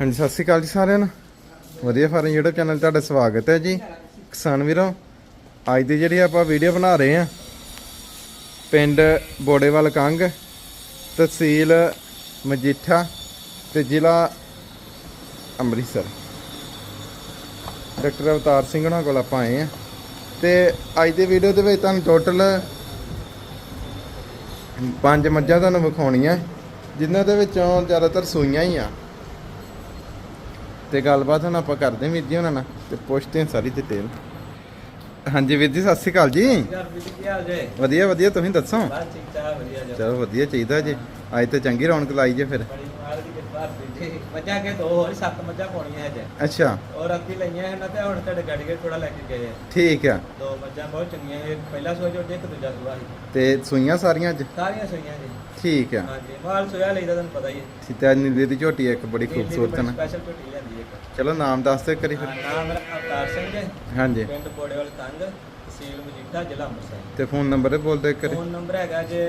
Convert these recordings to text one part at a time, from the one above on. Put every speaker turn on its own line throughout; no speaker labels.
ਹਾਂਜੀ, ਸਤਿ ਸ਼੍ਰੀ ਅਕਾਲ ਜੀ ਸਾਰਿਆਂ ਨੂੰ। ਵਧੀਆ ਫਾਰਮ YouTube ਚੈਨਲ ਤੁਹਾਡਾ ਸਵਾਗਤ ਹੈ ਜੀ। ਕਿਸਾਨ ਵੀਰੋ, ਅੱਜ ਦੀ ਜਿਹੜੀ ਆਪਾਂ ਵੀਡੀਓ ਬਣਾ ਰਹੇ ਆ ਪਿੰਡ ਬੋੜੇਵਾਲ ਕੰਗ, ਤਹਿਸੀਲ ਮਜੀਠਾ ਤੇ ਜ਼ਿਲ੍ਹਾ ਅੰਮ੍ਰਿਤਸਰ। ਡਾਕਟਰ ਅਵਤਾਰ ਸਿੰਘ ਉਹਨਾਂ ਕੋਲ ਆਪਾਂ ਆਏ ਆ ਤੇ ਅੱਜ ਦੀ ਵੀਡੀਓ ਦੇ ਵਿੱਚ ਤੁਹਾਨੂੰ ਟੋਟਲ ਪੰਜ ਮੱਝਾਂ ਤੁਹਾਨੂੰ ਵਿਖਾਉਣੀਆਂ, ਜਿਨ੍ਹਾਂ ਦੇ ਵਿੱਚੋਂ ਜ਼ਿਆਦਾਤਰ ਸੂਈਆਂ ਹੀ ਆ। ਤੇ ਗੱਲਬਾਤ ਹੁਣ ਆਪਾਂ ਕਰਦੇ ਹਾਂ ਵੀਰ ਜੀ ਉਹਨਾਂ ਨਾਲ ਤੇ ਪੁੱਛਦੇ ਹਾਂ ਸਾਰੀ ਡਿਟੇਲ ਹਾਂਜੀ ਵੀਰ ਜੀ ਸਤਿ ਸ਼੍ਰੀ ਅਕਾਲ ਜੀ। ਵਧੀਆ ਵਧੀਆ ਤੁਸੀਂ ਦੱਸੋ?
ਬਸ ਠੀਕ ਠਾਕ ਵਧੀਆ ਜੀ।
ਚਲੋ ਵਧੀਆ ਚਾਹੀਦਾ ਜੀ। ਅੱਜ ਤੇ ਚੰਗੀ ਰੌਣਕ ਲਾਈ ਜੇ ਫਿਰ।
ਬੜੀ ਮਾਰ ਦੀ ਕਿਰਪਾ ਸੀ ਮੱਝਾਂ ਕੇ ਦੋ ਹੋਰ ਸੱਤ ਮੱਝਾਂ ਪਾਉਣੀਆਂ ਹੈ ਜੇ
ਅੱਛਾ।
ਔਰ ਅੱਧੀ ਲਈਆਂ ਇਹਨਾਂ ਤੇ ਹੁਣ ਤੁਹਾਡੇ ਗੱਡੀ ਕੇ ਥੋੜਾ ਲੈ ਕੇ ਗਏ ਆ।
ਠੀਕ ਆ।
ਦੋ ਮੱਝਾਂ ਬਹੁਤ ਚੰਗੀਆਂ ਇਹ ਪਹਿਲਾ ਸੋਚ ਉੱਤੇ ਇੱਕ ਦੂਜਾ ਸੂਆ ਸੀ।
ਤੇ ਸੂਈਆਂ ਸਾਰੀਆਂ ਅੱਜ?
ਸਾਰੀਆਂ ਸੂਈਆਂ ਜੀ।
ਠੀਕ ਆ।
ਹਾਂਜੀ ਮਾਲ ਸੋਇਆ ਲਈਦਾ ਤੁਹਾਨੂੰ ਪਤਾ ਹੀ ਹੈ
ਸਿੱਧਾ ਨੀਲੇ ਦੀ ਝੋਟੀ ਇੱਕ ਬੜੀ ਖੂਬਸੂਰਤ ਨਾ।
ਸਪੈਸ਼ਲ ਝੋਟੀ ਇੱਕ
ਚਲੋ ਨਾਮ ਦੱਸ ਦਿਓ ਕਰੀ ਫਿਰ।
ਹਾਂ, ਨਾਮ ਮੇਰਾ ਅਵਤਾਰ ਸਿੰਘ ਹੈ।
ਹਾਂਜੀ।
ਪਿੰਡ ਬੋੜੇਵਾਲ ਤੰਗ ਤਹਿਸੀਲ ਮਜੀਠਾ ਜ਼ਿਲ੍ਹਾ ਅੰਮ੍ਰਿਤਸਰ।
ਤੇ ਫੋਨ ਨੰਬਰ ਇਹ ਬੋਲ ਦਿਓ ਇੱਕ ਵਾਰੀ।
ਫੋਨ ਨੰਬਰ ਹੈਗਾ ਜੇ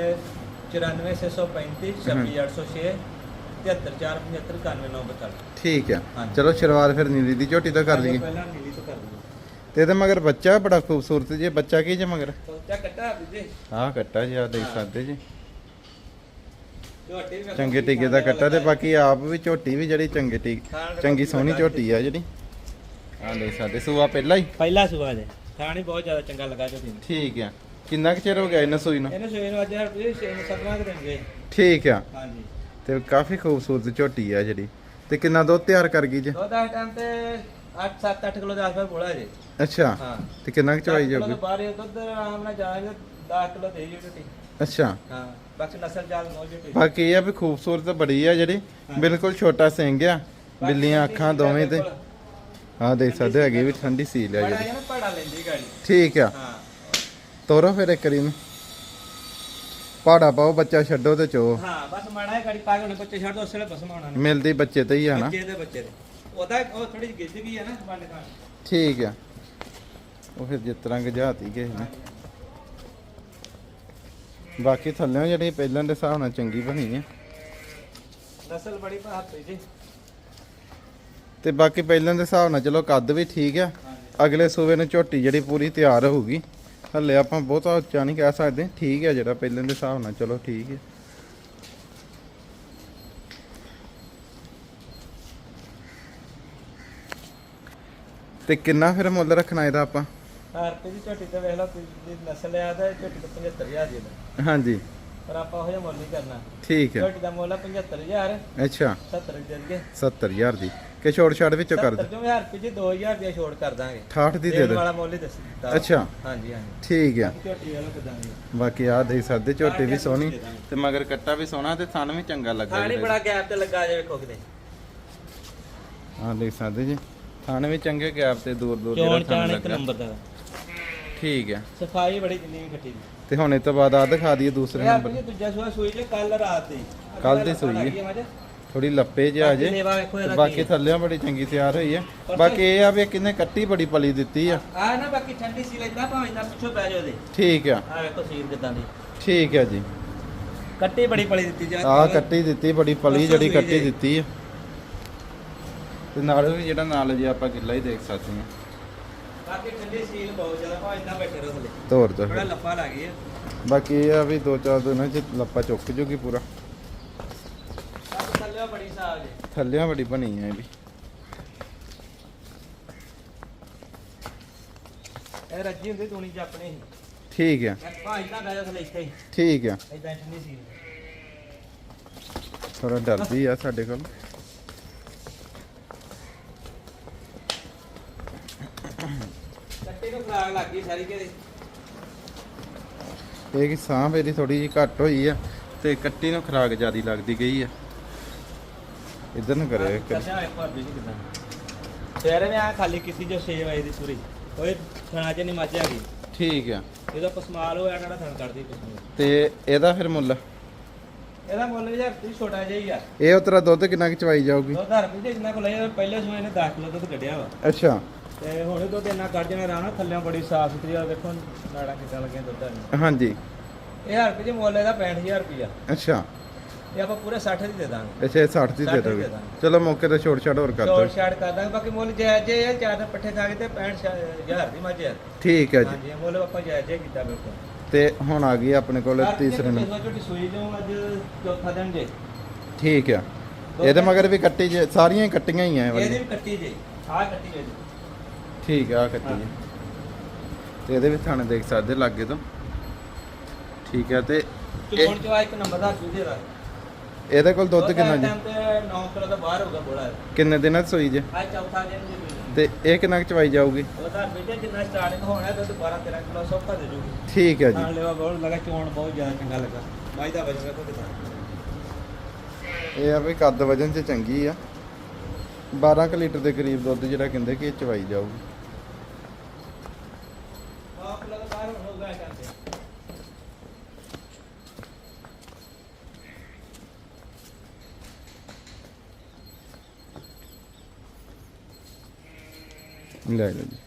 94635 26806 73475
ਠੀਕ ਆ। ਚਲੋ ਸ਼ੁਰੂਆਤ ਫਿਰ ਨੀਲੀ ਦੀ ਝੋਟੀ ਤੋਂ ਕਰ ਲਈਏ।
ਪਹਿਲਾਂ ਨੀਲੀ ਤੋਂ ਕਰ ਲਈਏ।
ਤੇ ਇਹਦੇ ਮਗਰ ਬੱਚਾ ਬੜਾ ਖੂਬਸੂਰਤ ਜੀ ਬੱਚਾ ਕੀ ਜੇ ਮਗਰ?
ਸੋਚਿਆ ਕੱਟਾ ਵੀਰੇ
ਆਹ ਕੱਟਾ ਜੀ ਆ ਦੇਖ ਸਕਦੇ ਜੀ। ਚੰਗੇ ਟੀਕੇ ਦਾ ਕੱਟਾ ਤੇ ਬਾਕੀ ਆਪ ਵੀ ਝੋਟੀ ਵੀ ਜਿਹੜੀ ਚੰਗੇ ਟੀ ਚੰਗੀ ਸੋਹਣੀ ਝੋਟੀ ਆ ਜਿਹੜੀ। ਆ ਦੇਖ ਸਕਦੇ ਸੂਆ ਪਹਿਲਾਂ ਹੀ।
ਪਹਿਲਾ ਸੁਆ ਜੇ। ਖਾਣੀ ਬਹੁਤ ਜ਼ਿਆਦਾ ਚੰਗਾ ਲੱਗਾ ਝੋਟੀ ਨੂੰ।
ਠੀਕ ਆ। ਕਿੰਨਾ ਕੁ ਚਿਰ ਹੋ ਗਿਆ ਇਹਨਾਂ ਸੂਈ ਨੂੰ?
ਇਹਨੇ ਸਵੇਰ ਨੂੰ ਅੱਜ ਹਰ ਵੀ 17 ਦੇ ਦਿਨ ਗਏ।
ਠੀਕ ਆ।
ਹਾਂਜੀ।
ਤੇ ਕਾਫੀ ਖੂਬਸੂਰਤ ਝੋਟੀ ਆ ਜਿਹੜੀ। ਤੇ ਕਿੰਨਾ ਦੁੱਧ ਤਿਆਰ ਕਰ ਗਈ ਜੀ?
ਦੋ ਦਾ ਟਾਈਮ ਤੇ 8 7 8 ਕਿਲੋ ਦੇ ਆਸ-ਪਾਸ ਬੋਲਾ ਜੇ।
ਅੱਛਾ।
ਹਾਂ।
ਤੇ ਕਿੰਨਾ ਕੁ ਚਵਾਈ ਜਾਊਗੀ?
ਇਹ ਦੁੱਧ ਆਰਾਮ ਨਾਲ ਜਾਏਗਾ 10 ਕਿਲੋ ਦੇ ਜੀ ਝੋਟੀ।
ਅੱਛਾ।
ਹਾਂ ਬਾਕੀ ਨਸਲ ਜਾਲ
ਬਾਕੀ ਇਹ ਆ ਵੀ ਖੂਬਸੂਰਤ ਬੜੀ ਆ ਜਿਹੜੀ। ਬਿਲਕੁਲ ਛੋਟਾ ਸਿੰਘ ਆ ਬਿੱਲੀਆਂ ਅੱਖਾਂ ਦੋਵੇਂ ਤੇ। ਆ ਦੇਖ ਸਕਦੇ ਹੈਗੇ ਵੀ ਠੰਡੀ ਸੀਲ ਆ ਜਿਹੜੀ।
ਇਹ ਨਾ ਪੜਾ ਲੈਂਦੀ ਗਾੜੀ।
ਠੀਕ ਆ।
ਹਾਂ।
ਤੋਰੋ ਫਿਰ ਇੱਕ ਵਾਰੀ ਨੂੰ ਪਾੜਾ ਪਾਓ ਬੱਚਾ ਛੱਡੋ ਤੇ ਚੋ।
ਹਾਂ ਬਸ ਮਾੜਾ ਹੈ ਗਾੜੀ ਪਾ ਕੇ ਉਹਨੇ ਬੱਚੇ ਛੱਡ ਦੋ ਉਸਲੇ ਬਸ ਮਾਉਣਾ ਨੇ
ਮਿਲਦੀ ਬੱਚੇ ਤੇ ਹੀ ਆ ਨਾ।
ਬੱਚੇ ਦੇ ਬੱਚੇ ਦੇ। ਉਹਦਾ ਉਹ ਥੋੜੀ ਜਿਹੀ ਗਿੱਜ ਗਈ ਹੈ ਨਾ ਬੰਦ ਖਾਣ।
ਠੀਕ ਆ। ਉਹ ਫਿਰ ਜਿਸ ਤਰ੍ਹਾਂ ਗਜਾਤੀ ਗਏ ਨੇ। ਬਾਕੀ ਥੱਲੇ ਜਿਹੜੀ ਪਹਿਲਾਂ ਦੇ ਹਿਸਾਬ ਨਾਲ ਚੰਗੀ ਬਣੀ ਆ।
ਨਸਲ ਬੜੀ ਭਾਪੀ ਜੀ।
ਤੇ ਬਾਕੀ ਪਹਿਲਾਂ ਦੇ ਹਿਸਾਬ ਨਾਲ ਚਲੋ ਕੱਦ ਵੀ ਠੀਕ ਆ। ਅਗਲੇ ਸੂਬੇ ਨੂੰ ਝੋਟੀ ਜਿਹੜੀ ਪੂਰੀ ਤਿਆਰ ਹੋਊਗੀ। ਹੱਲੇ ਆਪਾਂ ਬਹੁਤਾ ਉੱਚਾ ਨਹੀਂ ਕਹਿ ਸਕਦੇ। ਠੀਕ ਹੈ ਜਿਹੜਾ ਪਹਿਲਾਂ ਦੇ ਹਿਸਾਬ ਨਾਲ ਚਲੋ ਠੀਕ ਹੈ ਤੇ ਕਿੰਨਾ ਫਿਰ ਮੁੱਲ ਰੱਖਣਾ ਇਹਦਾ ਆਪਾਂ?
ਭਾਰਤੀ ਦੀ ਝੋਟੀ ਤੇ ਵੇਖ ਲਓ ਤੁਸੀਂ ਨਸਲ ਆ ਤਾਂ ਝੋਟੀ ਤੋਂ 75000 ਦੀ ਦਾ
ਹਾਂਜੀ।
ਪਰ ਆਪਾਂ ਉਹ ਜਿਹਾ ਮੁੱਲ ਨਹੀਂ ਕਰਨਾ।
ਠੀਕ ਹੈ।
ਝੋਟੀ ਦਾ ਮੁੱਲ ਆ 75000
ਅੱਛਾ।
70 ਦੇ ਦੇਣਗੇ
70000 ਦੀ। ਕਿ ਛੋੜ ਛਾੜ ਵਿੱਚੋਂ ਕਰ
70
ਦੇ
ਚੋਂ 1000 ਰੁਪਏ ਜੀ 2000 ਦੀ ਛੋੜ ਕਰ ਦਾਂਗੇ।
68 ਦੀ ਦੇ
ਦੇਣ
ਦੇ।
ਵਾਲਾ ਮੁੱਲ ਹੀ ਦੱਸ ਦਿੱਤਾ।
ਅੱਛਾ।
ਹਾਂਜੀ ਹਾਂਜੀ।
ਠੀਕ ਆ।
ਝੋਟੀ ਵਾਲਾ ਕਿਦਾਂ ਦੀ
ਬਾਕੀ ਸਕਦੇ ਝੋਟੀ ਵੀ ਸੋਹਣੀ ਤੇ ਮਗਰ ਕੱਟਾ ਵੀ ਸੋਹਣਾ ਤੇ ਥਣ ਵੀ ਚੰਗਾ ਲੱਗਾ
ਖਾਣੀ
ਜਿਹੜਾ
ਬੜਾ ਗੈਪ ਤੇ ਲੱਗਾ ਜੇ ਵੇਖੋ ਕਿਤੇ।
ਹਾਂ ਦੇਖ ਸਕਦੇ ਜੀ। ਥਣ ਵੀ ਚੰਗੇ ਗੈਪ ਤੇ ਦੂਰ ਦੂਰ ਜਿਹੜਾ
ਚੋਣ
ਥਣ
ਚਾਣ ਇੱਕ ਨੰਬਰ ਦਾ।
ਠੀਕ ਹੈ।
ਸਫ਼ਾਈ ਬੜੀ ਜਿੰਨੀ ਵੀ ਕੱਟੀ ਦੀ
ਤੇ ਹੁਣ ਇਹ ਤੋਂ ਬਾਅਦ ਆ ਦਿਖਾ ਦਈਏ ਦੂਸਰੇ ਨੰਬਰ।
ਜੀ ਦੂਜਾ ਸੂਆ ਸੂਈ ਜੇ ਕੱਲ ਰਾਤ ਦੀ।
ਕੱਲ੍ਹ ਦੀ ਸੂਈ ਹੈ। ਥੋੜੀ ਲੱਪੇ ਜਿਹਾ
ਬਾਕੀ
ਜੇ।
ਲੇਵਾ ਵੇਖੋ
ਤੇ
ਇਹਦਾ
ਬਾਕੀ। ਥੱਲਿਆਂ ਬੜੀ ਚੰਗੀ ਤਿਆਰ ਹੋਈ ਹੈ। ਬਾਕੀ ਇਹ ਆ ਵੀ ਕਿੰਨੇ ਕੱਟੀ ਬੜੀ ਪਲੀ ਦਿੱਤੀ ਆ।
ਆ ਨਾ ਬਾਕੀ ਠੰਡੀ ਸੀ ਲੈਂਦਾ ਭਾਵੇਂ ਨਾ ਪਿੱਛੋਂ ਪੈ ਜਾਓ ਦੇ
ਠੀਕ ਆ।
ਆ ਵੇਖੋ ਸੀਰ ਕਿਦਾਂ ਦੀ।
ਠੀਕ ਆ ਜੀ।
ਕੱਟੀ ਬੜੀ ਪਲੀ ਦਿੱਤੀ ਜਾ।
ਆ ਕੱਟੀ ਦਿੱਤੀ ਬੜੀ ਪਲੀ ਜਿਹੜੀ ਕੱਟੀ। ਦਿੱਤੀ ਆ। ਤੇ ਨਾਲ ਵੀ ਜਿਹੜਾ ਨਾਲ ਜੇ ਆਪਾਂ ਕਿੱਲਾ ਹੀ ਦੇਖ ਸਕਦੇ ਹਾਂ।
ਬਾਕੀ ਠੰਡੀ ਸੀਲ ਬਹੁਤ ਜ਼ਿਆਦਾ ਭਾਵੇਂ ਨਾ ਬੈਠੇ ਰਹੋ ਥੱਲੇ।
ਤੋਰ ਦੋ।
ਥੋੜਾ ਲੱਪਾ ਲੱਗ ਗਿਆ
ਬਾਕੀ ਇਹ ਆ ਵੀ ਦੋ ਚਾਰ ਦਿਨਾਂ ਚ ਲੱਪਾ ਚੁੱਕ ਜੂਗੀ ਪੂਰਾ।
ਥੱਲੇ ਬੜੀ ਸਾਗ ਜੇ।
ਥੱਲਿਆਂ ਬੜੀ ਬਣੀ ਹੈ ਇਹ ਵੀ।
ਇਹ ਰੱਜੀ ਹੁੰਦੀ ਤੂਣੀ ਚ ਆਪਣੇ ਹੀ
ਠੀਕ ਆ।
ਭਾਵੇਂ ਨਾ ਬੈਠੋ ਥੱਲੇ ਇੱਥੇ। ਹੀ
ਠੀਕ ਆ।
ਇਦਾਂ ਠੰਡੀ ਸੀਲ।
ਥੋੜਾ ਡਰਦੀ ਆ ਸਾਡੇ ਕੋਲ
ਕੱਟੀ ਨੂੰ ਖਰਾਕ ਲੱਗ ਗਈ ਸਾਰੀ ਕਿਤੇ
ਇਹ ਕਿ ਸਾਹ ਇਹਦੀ ਥੋੜੀ ਜਿਹੀ ਘੱਟ ਹੋਈ ਆ ਤੇ ਕੱਟੀ ਨੂੰ ਖਰਾਕ ਜਿਆਦੀ ਲੱਗਦੀ ਗਈ ਆ। ਇਧਰ ਨੂੰ ਕਰਿਓ ਇੱਕ।
ਦੱਸਿਆ ਇੱਕ ਵਾਰ ਬੀਜੀ ਕਿਦਾਂ। ਸਵੇਰੇ ਮੈਂ ਆ ਖਾਲੀ ਕੀਤੀ ਜੋ 6 ਵਜੇ ਦੀ ਪੂਰੀ। ਓਏ ਥਣਾ ਚ ਨਹੀਂ ਮੱਝ ਆ ਗਈ।
ਠੀਕ ਆ।
ਇਹਦਾ ਪਸਮਾਲ ਹੋਇਆ ਕਿਹੜਾ ਥਣ ਕੱਢਦੀ ਪਸਮਾਲ
ਤੇ ਇਹਦਾ ਫਿਰ ਮੁੱਲ?
ਇਹਦਾ ਮੁੱਲ ਯਾਰ ਤੁਸੀਂ ਛੋਟਾ ਜਿਹਾ ਹੀ ਆ।
ਇਹ ਉਤਰਾ ਦੁੱਧ ਕਿੰਨਾ ਕੁ ਚਵਾਈ ਜਾਊਗੀ?
2000 ਰੁਪਏ ਜਿੰਨਾ ਕੋਲ ਪਹਿਲੇ ਸੂਏ ਨੇ 10 ਕਿਲੋ ਦੁੱਧ ਕੱਢਿਆ ਵਾ।
ਅੱਛਾ।
ਤੇ ਹੁਣ ਦੁੱਧ ਇੰਨਾ ਕੱਢ ਜਾਣਾ ਰਾਣਾ ਥੱਲਿਆਂ ਬੜੀ ਸਾਫ਼ ਸੁਥਰੀ ਆ ਦੇਖੋ ਨਾੜਾ ਕਿੱਦਾਂ ਲੱਗੀਆਂ ਦੁੱਧ ਵਾਲੀਆਂ
ਹਾਂਜੀ।
ਇਹ ਹਜ਼ਾਰ ਰੁਪਏ ਦੇ ਮੁੱਲ ਇਹਦਾ 65000 ਰੁਪਿਆ
ਅੱਛਾ।
ਇਹ ਆਪਾਂ ਪੂਰੇ 60 ਦੀ ਦੇ ਦਾਂਗੇ।
ਅੱਛਾ ਇਹ 60 ਦੀ ਦੇ
60 ਦੀ
ਦੋਗੇ।
ਦੇ ਦਾਂਗੇ।
ਚਲੋ ਮੌਕੇ ਤੇ ਛੋਟ ਛਾੜ ਹੋਰ ਕਰ
ਛੋੜ
ਦਿਓ
ਛਾੜ ਕਰ ਦਾਂਗੇ ਬਾਕੀ ਮੁੱਲ ਜਾਇਜ਼ ਜੇ ਇਹ ਚਾਰ ਦਿਨ ਪੱਠੇ ਖਾ ਕੇ ਤੇ 65000 ਦੀ ਮੱਝ ਹੈ।
ਠੀਕ ਹੈ ਜੀ।
ਹਾਂਜੀ ਇਹ ਮੁੱਲ ਆਪਾਂ ਜਾਇਜ਼ ਹੀ ਕੀਤਾ ਬਿਲਕੁਲ।
ਤੇ ਹੁਣ ਆ ਗਈ ਆਪਣੇ ਕੋਲ ਤੀਸਰੇ ਨੂੰ
ਛੋਟੀ ਸੂਈ ਜੋ ਅੱਜ ਚੌਥਾ ਦਿਨ ਜੇ।
ਠੀਕ ਆ। ਇਹਦੇ ਮਗਰ ਵੀ ਕੱਟੀ ਜੇ ਸਾਰੀਆਂ ਹੀ ਕੱਟੀਆਂ ਹੀ ਆ ਇਹ
ਇਹਦੀ ਵੀ ਕੱਟੀ ਜੇ ਆਹ ਕੱਟੀ ਜੇ।
ਠੀਕ ਆ ਕੱਟੀ ਜੀ ਤੇ ਇਹਦੇ ਵੀ ਥਾਣੇ ਦੇਖ ਸਕਦੇ ਲਾਗੇ ਤੋਂ। ਠੀਕ ਆ ਤੇ ਇਹ-
ਚੋਣ ਚਵਾ ਇੱਕ ਨੰਬਰ ਦਾ ਦੂਜੇ ਦਾ
ਇਹਦੇ ਕੋਲ ਦੁੱਧ ਕਿੰਨਾ ਜੀ?
ਟਾਈਮ ਤੇ 9 ਕਿਲੋ ਦਾ ਬਾਹਰ ਹੋਗਾ ਬੋਲਾ
ਕਿੰਨੇ ਦਿਨਾਂ 'ਚ ਸੂਈ ਜੇ?
ਅੱਜ ਚੌਥਾ ਦਿਨ ਜੀ।
ਤੇ ਇਹ ਕਿੰਨਾ ਕੁ ਚਵਾਈ ਜਾਊਗੀ?
ਉਹਦਾ ਬੇਟੇ ਜਿੰਨਾ ਸਟਾਰਟਿੰਗ ਹੋਣਾ ਦੁੱਧ 12 13 ਕਿਲੋ ਸੌਖਾ ਦੇ ਜੂਗੀ।
ਠੀਕ ਹੈ
ਖਾਣ
ਜੀ
ਲੈਵਾ ਬਹੁਤ ਲਗਾ ਚੋਣ ਬਹੁਤ ਜ਼ਿਆਦਾ ਚੰਗਾ ਲੱਗਾ। ਮਾਈ ਦਾ ਵਜਨ ਵੇਖੋ ਕਿਦਾਂ।
ਇਹ ਆ ਵੀ ਕੱਦ ਵਜਨ 'ਚ ਚੰਗੀ ਆ। 12 ਕੁ ਲੀਟਰ ਦੇ ਕਰੀਬ ਦੁੱਧ ਜਿਹੜਾ ਕਹਿੰਦੇ ਕਿ ਇਹ ਚਵਾਈ ਜਾਊਗੀ
ਆਪ ਲਗਾ ਬਾਹਰ ਹੋਗਾ ਕਹਿੰਦੇ
ਲੈ ਲਓ ਜੀ।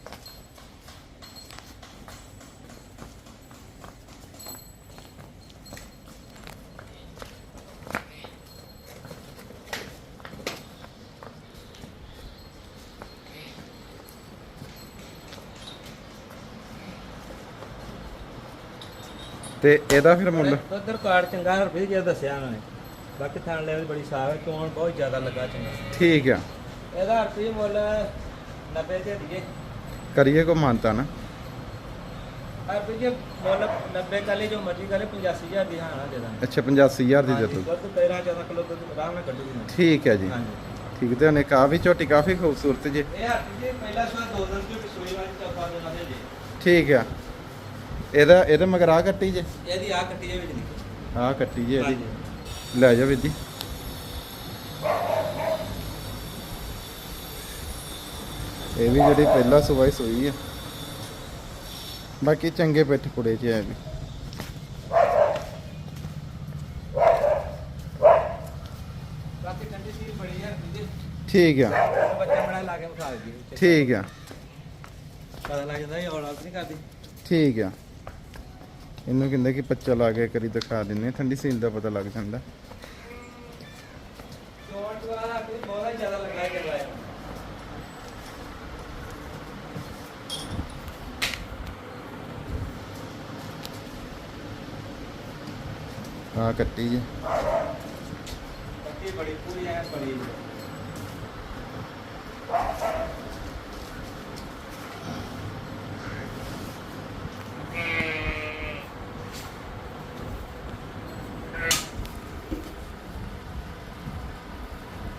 ਤੇ ਇਹਦਾ ਫਿਰ ਮੁੱਲ?
ਉਧਰ ਕਾਰਡ ਚੰਗਾ ਰੁਪਏ ਜਿਹਾ ਦੱਸਿਆ ਉਹਨਾਂ ਨੇ। ਬਾਕੀ ਥਾਣ ਲੈਵਲ ਬੜੀ ਸਾਫ਼ ਹੈ ਚੋਣ ਬਹੁਤ ਜ਼ਿਆਦਾ ਲੱਗਾ ਚੰਗਾ।
ਠੀਕ ਆ।
ਇਹਦਾ ਰੁਪਏ ਮੁੱਲ 90 ਦੇ ਦੀਏ
ਕਰੀਏ ਕੋ ਮਾਨਤਾ ਨਾ।
ਰੁਪਏ ਜੀ ਮੁੱਲ 90 ਕਾਲੇ ਜੋ ਮਰਜ਼ੀ ਕਰੇ 85000 ਦੀ ਹਾਂ ਦੇ ਦਾਂਗੇ।
ਅੱਛਾ 85000 ਦੀ ਦੇ ਦੋ
ਦੁੱਧ 13 14 ਕਿਲੋ ਦੁੱਧ ਆਰਾਮ ਨਾਲ ਕੱਢੂਗੀ ਮੈਂ।
ਠੀਕ ਹੈ ਜੀ। ਠੀਕ ਤੇ ਉਹਨੇ ਕਾ ਵੀ ਝੋਟੀ ਕਾਫੀ ਖੂਬਸੂਰਤ ਜੇ।
ਇਹ ਹੱਥ ਜੀ ਪਹਿਲਾ ਸਵਾ ਦੋ ਦਿਨ ਦੀ ਸੂਈ ਵਾਲੀ ਚੌਥਾ ਦਿਨ ਆਦੇ ਜੀ
ਠੀਕ ਆ। ਇਹਦਾ ਇਹਦੇ ਮਗਰ ਆ ਕੱਟੀ ਜੇ।
ਇਹਦੀ ਆ ਕੱਟੀ ਵਿੱਚ
ਆ ਜੇ ਇਹਦੀ।
ਹਾਂਜੀ।
ਲੈ ਜਾ ਵੀਰ ਜੀ। ਇਹ ਵੀ ਜਿਹੜੀ ਪਹਿਲਾ ਸੂਆ ਹੀ ਸੂਈ ਆ। ਬਾਕੀ ਚੰਗੇ ਪਿੱਠ ਕੁੜੇ ਚ ਹੈ ਵੀ। ਠੀਕ ਆ?
ਬੱਚਾ ਬੜਾ ਲਾ ਕੇ ਵਿਖਾ ਦੀ
ਠੀਕ ਆ।
ਪਤਾ ਲੱਗ ਜਾਂਦਾ ਇਹ ਔਲ ਆਊਟ ਨਹੀਂ ਕਰਦੀ।
ਠੀਕ ਆ। ਇਹਨੂੰ ਕਹਿੰਦੇ ਕਿ ਬੱਚਾ ਲਾ ਕੇ ਕਰੀ ਦਿਖਾ ਦਿੰਨੇ ਆ, ਠੰਡੀ ਸੀਲ ਦਾ ਪਤਾ ਲੱਗ ਜਾਂਦਾ।
ਚੋਟ ਵਾਲਾ ਕੋਈ ਬਹੁਤ ਜ਼ਿਆਦਾ ਲੱਗਾ ਚੱਲਾ ਹੈ,
ਕੱਟੀ ਜੇ।
ਕੱਟੀ ਬੜੀ ਪੂਰੀ ਹੈ ਬੜੀ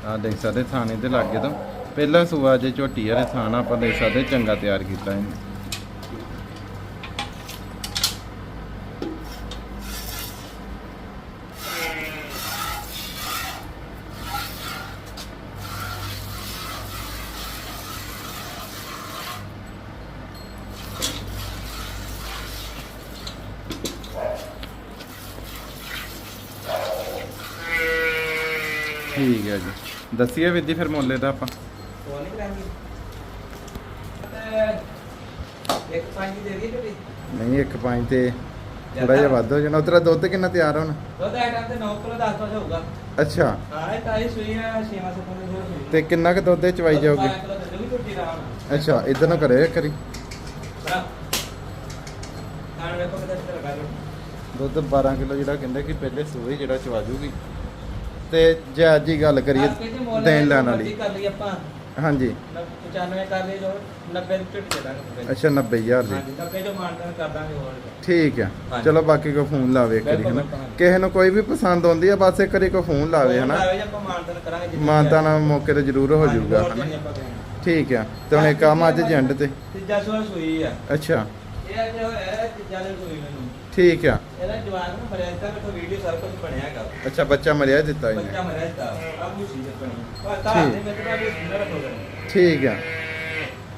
ਆ ਦੇਖ ਸਕਦੇ, ਥਾਣੇ ਦੇ ਲਾਗੇ ਤੋਂ। ਪਹਿਲਾ ਸੂਆ ਜੇ ਝੋਟੀ ਵਾਲੇ ਥਾਣਾ ਆਪਾਂ ਦੇਖ ਸਕਦੇ, ਚੰਗਾ ਤਿਆਰ ਕੀਤਾ ਇਹਨੇ। ਠੀਕ ਹੈ ਜੀ। ਦੱਸੀਏ ਵੀਰ ਜੀ ਫਿਰ ਮੁੱਲ ਇਹਦਾ ਆਪਾਂ।
ਨਹੀਂ ਕਰਾਂਗੀ। ਤੇ ਇੱਕ ਪੰਜ ਦੀ ਦੇ
ਨਹੀਂ ਇੱਕ ਪੰਜ ਤੇ ਥੋੜਾ ਜਿਹਾ ਵੱਧ ਹੋ ਜਾਣਾ। ਉਤਰਾ ਦੁੱਧ ਕਿੰਨਾ ਤਿਆਰ ਹੋਣਾ?
ਦੁੱਧ ਟਾਈਮ ਤੇ 9 ਕਿਲੋ 10 ਵਜੇ ਹੋਊਗਾ।
ਅੱਛਾ।
ਇਹ ਤਾਈ ਸੂਈ ਹੈ ਛੇਵਾਂ ਸੱਤਵਾਂ ਸੂਈ
ਤੇ ਕਿੰਨਾ ਕੁ ਦੁੱਧ ਇਹ ਚਵਾਈ ਜਾਊਗੀ?
ਦੇ ਦਾ
ਅੱਛਾ ਇਧਰ ਨੂੰ ਕਰੇ ਕਰੀ ਦੁੱਧ 12 ਕਿਲੋ ਜਿਹੜਾ ਕਹਿੰਦੇ ਕਿ ਪਹਿਲੇ ਸੂਏ ਜਿਹੜਾ ਚਵਾ ਜੂਗੀ। ਤੇ ਜੇ ਅੱਜ ਹੀ ਗੱਲ ਕਰੀਏ ਦੇਣ ਲੈਣ ਵਾਲੀ।
ਮਰਜ਼ੀ ਕਰ ਲਈ ਆਪਾਂ।
ਹਾਂਜੀ।
95 ਕਰ ਲਈ ਜੋ 90 ਦੀ ਦਾਂਗੇ
ਅੱਛਾ 90000 ਦੀ।
ਹਾਂਜੀ 90 ਜੋ ਮਾਨਤਨ ਕਰ ਦਾਂਗੇ ਹੋਰ।
ਠੀਕ ਆ। ਚਲੋ ਬਾਕੀ ਕੋ ਫੋਨ ਲਾਵੇ ਕਰੀ ਹਨਾ। ਕਿਸੇ ਨੂੰ ਕੋਈ ਵੀ ਪਸੰਦ ਆਉਂਦੀ ਆ ਬਸ ਇੱਕ ਵਾਰੀ ਕੋ ਫੋਨ ਲਾਵੇ ਹਨਾ? ਨਾਲ ਮੌਕੇ ਤੇ ਜ਼ਰੂਰ ਹੋ ਜਾਊਗਾ ਹਨਾ। ਠੀਕ ਆ। ਤੇ ਹੁਣ ਇਹ ਕੰਮ ਅੱਜ ਜੰਡ ਤੇ।
ਤੀਜਾ ਸੂਈ ਆ।
ਅੱਛਾ।
ਇਹ ਅੱਜ ਹੋਇਆ ਮੈਨੂੰ।
ਠੀਕ ਆ।
ਇਹਦਾ ਜਵਾਨ ਨੂੰ ਮਰਿਆ ਤੱਕ ਤੋਂ ਵੀਡੀਓ ਸਾਰਾ ਕੁਝ ਬਣਿਆ ਹੈਗਾ।
ਅੱਛਾ ਬੱਚਾ ਮਰਿਆ ਦਿੱਤਾ
ਬੱਚਾ
ਇਹਨੇ
ਮਰਿਆ ਤਾਂ ਆਪ ਨੂੰ ਸੀ ਜਪਣੀ ਪਰ ਤਾਂ ਦੇ ਵਿੱਚ ਤਾਂ ਵੀ ਸੁੰਦਰ ਰੱਖੋ
ਠੀਕ ਆ।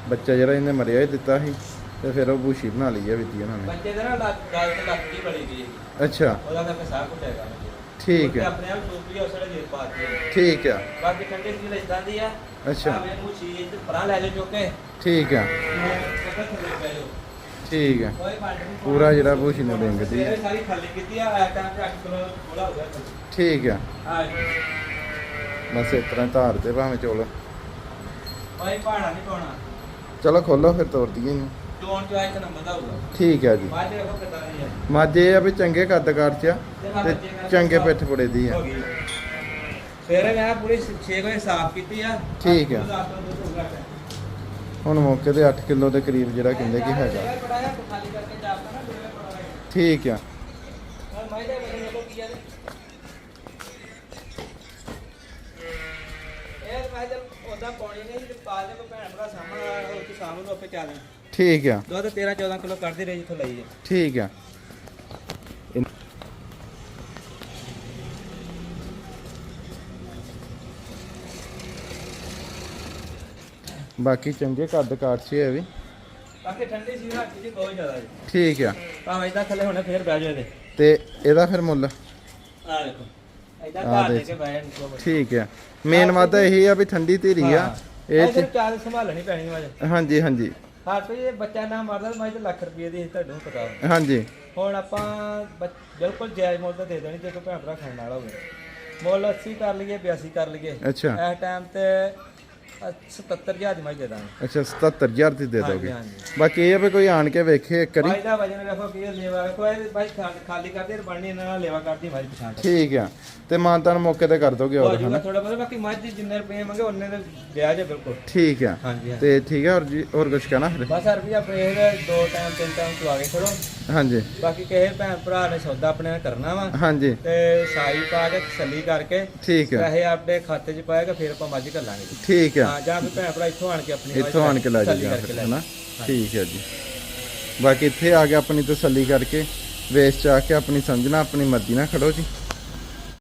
ਬੱਚਾ ਜਿਹੜਾ ਇਹਨੇ ਮਰਿਆ ਹੀ ਦਿੱਤਾ ਸੀ ਤੇ ਫਿਰ ਉਹ ਬੂਸ਼ੀ ਬਣਾ ਲਈ ਆ ਵਿੱਦੀ ਉਹਨਾਂ ਨੇ।
ਬੱਚੇ ਦੇ ਨਾਲ ਲੱਤ ਗੱਲ ਤੇ ਲੱਤ ਦੀ ਬੜੀ ਗਈ।
ਅੱਛਾ।
ਉਹਦਾ ਕਰਕੇ ਸਾਹ ਕੁਝ ਹੈਗਾ
ਠੀਕ
ਉਹਨੇ
ਹੈ
ਆਪਣੇ ਆਪ ਟੋਪੀ ਉਸ ਵੇਲੇ ਜੇਬ ਪਾਤੀ ਹੈ
ਠੀਕ ਆ।
ਬਾਕੀ ਠੰਡੇ ਸੀ ਲੈਂਦਾ ਦੀ ਆ।
ਅੱਛਾ।
ਆਵੇ ਨੂੰ ਚੀਜ਼ ਤੇ ਪਰਾਂ ਲੈ ਜਾ ਚੁੱਕੇ
ਠੀਕ ਆ।
ਮੈਂ ਪਤਾ ਥੱਲੇ ਪੈ ਜਾਓ।
ਠੀਕ ਹੈ ਪੂਰਾ ਜਿਹੜਾ ਭੂਸ਼ੀ ਨੂੰ ਡਿੰਗਦੀ
ਸਵੇਰੇ
ਹੈ
ਸਾਰੀ ਖਾਲੀ ਕੀਤੀ ਆ ਐ ਟਾਈਮ ਤੇ 8 ਕਿਲੋ ਥੋੜਾ ਹੋ ਗਿਆ।
ਠੀਕ ਹੈ
ਆ
ਬਸ ਇਸ ਤਰ੍ਹਾਂ ਧਾਰ ਤੇ ਭਾਵੇਂ ਚੋਲ।
ਕੋਈ ਪਾਣਾ ਨਹੀਂ ਪਾਉਣਾ।
ਚਲੋ ਖੋਲੋ ਫਿਰ ਤੋਰ ਦਈਏ ਇਹਨੂੰ।
ਚੋਣ ਚੋ ਇੱਕ ਨੰਬਰ ਦਾ ਹੋਊਗਾ।
ਠੀਕ ਹੈ ਜੀ। ਇਹ ਆ। ਵੀ ਚੰਗੇ ਕੱਦ ਕਾਠ ਚ ਆ ਤੇ ਚੰਗੇ ਪਿੱਠ ਪੁੜੇ ਦੀ ਆ।
ਸਵੇਰੇ ਮੈਂ ਪੂਰੀ 6 ਵਜੇ ਸਾਫ਼ ਕੀਤੀ ਆ।
ਠੀਕ ਆ।
ਅੱਠ ਕਿਲੋ ਦਾ ਦੁੱਧ ਹੋਊਗਾ ਟਾਈਮ।
ਹੁਣ ਮੌਕੇ ਤੇ 8 ਕਿਲੋ ਦੇ ਕਰੀਬ ਜਿਹੜਾ ਕਹਿੰਦੇ ਕਿ ਹੈਗਾ। ਠੀਕ ਆ।
ਆ ਆ।
ਠੀਕ ਆ।
ਦੁੱਧ 13 14 ਕਿਲੋ ਕੱਢਦੇ ਰਹੇ ਜਿੱਥੋਂ ਲਈ ਹੈ
ਠੀਕ ਆ। ਬਾਕੀ ਚੰਗੇ ਕੱਦ ਕਾਠ ਚ ਹੈ ਵੀ।
ਬਾਕੀ ਠੰਡੀ ਸੀ ਹੱਥ ਜੀ ਬਹੁਤ ਜ਼ਿਆਦਾ ਜੀ।
ਠੀਕ ਆ।
ਭਾਵੇਂ ਇਦਾਂ ਥੱਲੇ ਹੁਣੇ ਫੇਰ ਬਹਿ ਜਾਓ ਇਹਦੇ।
ਤੇ ਇਹਦਾ ਫਿਰ ਮੁੱਲ?
ਆ ਦੇਖੋ। ਇਦਾਂ ਘਰ ਦੇ। ਕੇ ਬਹਿ ਜਾਣ ਕੋਲ
ਠੀਕ ਆ। ਮੇਨ ਵਾਦਾ ਇਹੀ ਆ ਵੀ ਠੰਡੀ ਧੀਰੀ ਆ।
ਇਹ
ਚ
ਚਾਲ ਸੰਭਾਲਣੀ ਪੈਣੀ ਵਾਜੇ
ਹਾਂਜੀ ਹਾਂਜੀ।
ਹਾਂ ਤੇ ਇਹ ਬੱਚਾ ਨਾ ਮਰਦਾ ਮੈਂ ਤੇ ਲੱਖ ਰੁਪਏ ਦੀ ਤੁਹਾਨੂੰ ਪਤਾ।
ਹਾਂਜੀ।
ਹੁਣ ਆਪਾਂ ਬਿਲਕੁਲ ਜਾਇਜ਼ ਮੁੱਲ ਦੇ ਦੇਣੀ ਜੇ ਕੋਈ ਭੈਣ ਭਰਾ ਖਾਣ ਵਾਲਾ ਹੋਵੇ। ਮੁੱਲ 80 ਕਰ ਲਈਏ 82 ਕਰ ਲਈਏ।
ਅੱਛਾ।
ਇਸ ਟਾਈਮ ਤੇ 77000 ਦੀ ਮੈਂ ਦੇ ਦਾਂਗੇ।
ਅੱਛਾ 77000 ਦੀ ਦੇ ਦੋਗੇ।
ਹਾਂਜੀ।
ਬਾਕੀ ਇਹ ਆ ਵੀ ਕੋਈ ਆਣ ਕੇ ਵੇਖੇ ਇੱਕ ਵਾਰੀ।
ਭਾਈ ਦਾ ਵਜਨ ਵੇਖੋ ਕੀ ਲੇਵਾ ਵੇਖੋ ਇਹ ਭਾਈ ਖਾ- ਖਾਲੀ ਕਰਦੇ ਬਣਨੀ ਇਹਨਾਂ ਨਾਲ ਲੇਵਾ ਕਰਦੀ ਮਾਰੀ ਪਛਾਣ
ਠੀਕ ਆ। ਤੇ ਮਾਨਤਾਨ ਮੌਕੇ ਤੇ ਕਰ ਦੋਗੇ ਹੋਰ ਹਨਾ?
ਥੋੜਾ ਬਹੁਤ ਬਾਕੀ ਮੱਝ ਦੀ ਜਿੰਨੇ ਰੁਪਏ ਮੰਗੇ ਉਹਨੇ ਦੇ ਵਿਆਜ ਹੈ ਬਿਲਕੁਲ।
ਠੀਕ ਆ।
ਹਾਂਜੀ ਹਾਂਜੀ।
ਤੇ ਠੀਕ ਆ ਹੋਰ ਜੀ ਹੋਰ ਕੁਝ ਕਹਿਣਾ ਫਿਰ?
ਬਸ ਰੁਪਿਆ ਪ੍ਰੇਰ ਦੋ ਟਾਈਮ ਤਿੰਨ ਟਾਈਮ ਚਵਾ ਕੇ ਖੜੋ।
ਹਾਂਜੀ।
ਬਾਕੀ ਕਿਸੇ ਭੈਣ ਭਰਾ ਨੇ ਸੌਦਾ ਆਪਣੇ ਨਾਲ ਕਰਨਾ ਵਾ
ਹਾਂਜੀ।
ਤੇ ਸਾਈ ਪਾ ਕੇ ਤਸੱਲੀ ਕਰਕੇ
ਠੀਕ ਆ।
ਪੈਸੇ ਆਪਣੇ ਖਾਤੇ 'ਚ ਪਾਏਗਾ ਫਿਰ ਆਪਾਂ ਮੱਝ ਕਰ ਲਾਂਗੇ
ਠੀਕ ਆ।
ਹਾਂ ਜਾਂ ਫਿਰ ਭੈਣ ਭਰਾ ਇੱਥੋਂ ਆਣ ਕੇ ਆਪਣੀ
ਇੱਥੋਂ ਆਣ ਕੇ ਲੈ
ਲੈ
ਹਨਾ? ਠੀਕ ਹੈ ਜੀ। ਬਾਕੀ ਇੱਥੇ ਆ ਕੇ ਆਪਣੀ ਤਸੱਲੀ ਕਰਕੇ ਵੇਚ ਚਾ ਕੇ ਆਪਣੀ ਸਮਝਣਾ ਆਪਣੀ ਮਰਜ਼ੀ ਨਾਲ ਖੜੋ ਜੀ।